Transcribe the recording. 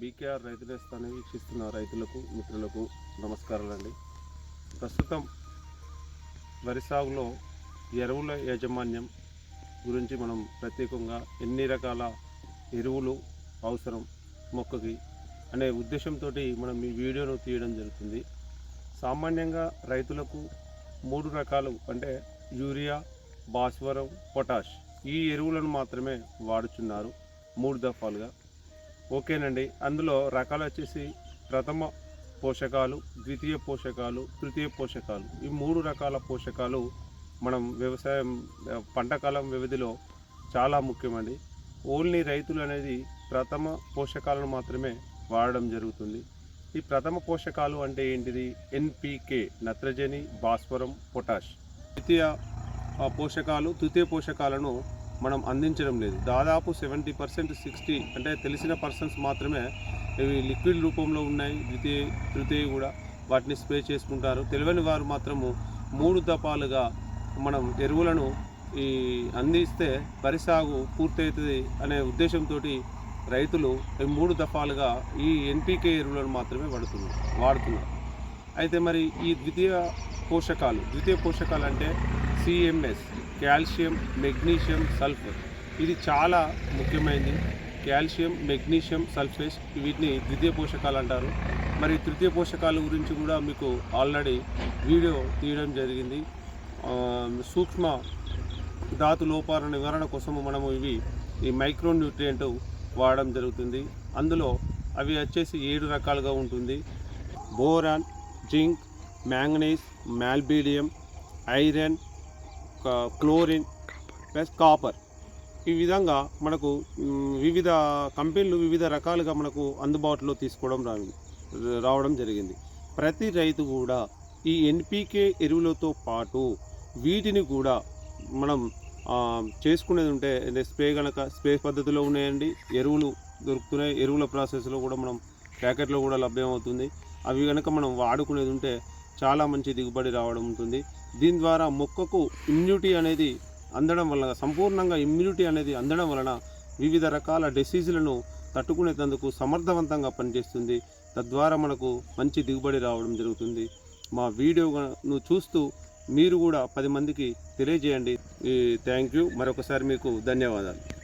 BKR రైతు నేస్తాన్ని వీక్షిస్తున్న రైతులకు మిత్రులకు నమస్కారాలండి. ప్రస్తుతం వరి సాగులో ఎరువుల యాజమాన్యం గురించి మనం ప్రత్యేకంగా ఎన్ని రకాల ఎరువులు అవసరం మొక్కకి అనే ఉద్దేశంతో మనం ఈ వీడియోను తీయడం జరుగుతుంది. సామాన్యంగా రైతులకు మూడు రకాలు అంటే యూరియా భాస్వరం పొటాష్ ఈ ఎరువులను మాత్రమే వాడుచున్నారు మూడు దఫాలుగా. ఓకేనండి. అందులో రకాలు వచ్చేసి ప్రథమ పోషకాలు ద్వితీయ పోషకాలు తృతీయ పోషకాలు. ఈ మూడు రకాల పోషకాలు మనం వ్యవసాయం పంటకాలం వ్యవధిలో చాలా ముఖ్యమండి. ఓన్లీ రైతులు అనేది ప్రథమ పోషకాలను మాత్రమే వాడడం జరుగుతుంది. ఈ ప్రథమ పోషకాలు అంటే ఏంటిది? ఎన్పికే నత్రజని భాస్వరం పొటాష్. ద్వితీయ పోషకాలు తృతీయ పోషకాలను మనం అందించడం లేదు. దాదాపు సెవెంటీ పర్సెంట్ సిక్స్టీ అంటే తెలిసిన పర్సన్స్ మాత్రమే ఇవి లిక్విడ్ రూపంలో ఉన్నాయి. ద్వితీయ తృతీయ కూడా వాటిని స్ప్రే చేసుకుంటారు. తెలియని వారు మాత్రము మూడు దఫాలుగా మనం ఎరువులను ఈ అందిస్తే వరి సాగు పూర్తవుతుంది అనే ఉద్దేశంతో రైతులు మూడు దఫాలుగా ఈ ఎన్పికే ఎరువులను మాత్రమే వాడుతున్నారు వాడుతున్నారు. అయితే మరి ఈ ద్వితీయ పోషకాలు ద్వితీయ పోషకాలు అంటే సిఎంఎస్ కాల్షియం మెగ్నీషియం సల్ఫర్. ఇది చాలా ముఖ్యమైనది. కాల్షియం మెగ్నీషియం సల్ఫేస్ వీటిని ద్వితీయ పోషకాలు అంటారు. మరి తృతీయ పోషకాల గురించి కూడా మీకు ఆల్రెడీ వీడియో తీయడం జరిగింది. సూక్ష్మ ధాతు లోపాల నివారణ కోసము మనము ఇవి ఈ మైక్రో న్యూట్రియంట్ వాడడం జరుగుతుంది. అందులో అవి వచ్చేసి ఏడు రకాలుగా ఉంటుంది. Boron zinc manganese molybdenum iron chlorine plus copper. ఈ విధంగా మనకు వివిధ కంపెనీలు వివిధ రకాలుగా మనకు అందుబాటులో తీసుకోవడం రా రావడం జరిగింది. ప్రతి రైతు కూడా ఈ ఎన్పికే ఎరువులతో పాటు వీటిని కూడా మనం చేసుకునేది ఉంటే స్ప్రే కనుక స్ప్రే పద్ధతిలో ఉన్నాయండి. ఎరువులు దొరుకుతున్నాయి. ఎరువుల ప్రాసెస్లో కూడా మనం ప్యాకెట్లో కూడా లభ్యమవుతుంది. అవి కనుక మనం వాడుకునేది ఉంటే చాలా మంచి దిగుబడి రావడం ఉంటుంది. దీని ద్వారా మొక్కకు ఇమ్యూనిటీ అనేది అందడం వలన సంపూర్ణంగా ఇమ్యూనిటీ అనేది అందడం వలన వివిధ రకాల డిసీజులను తట్టుకునేందుకు సమర్థవంతంగా పనిచేస్తుంది. తద్వారా మనకు మంచి దిగుబడి రావడం జరుగుతుంది. మా వీడియోను చూస్తూ మీరు కూడా పది మందికి తెలియజేయండి. థ్యాంక్ యూ మరొకసారి మీకు ధన్యవాదాలు.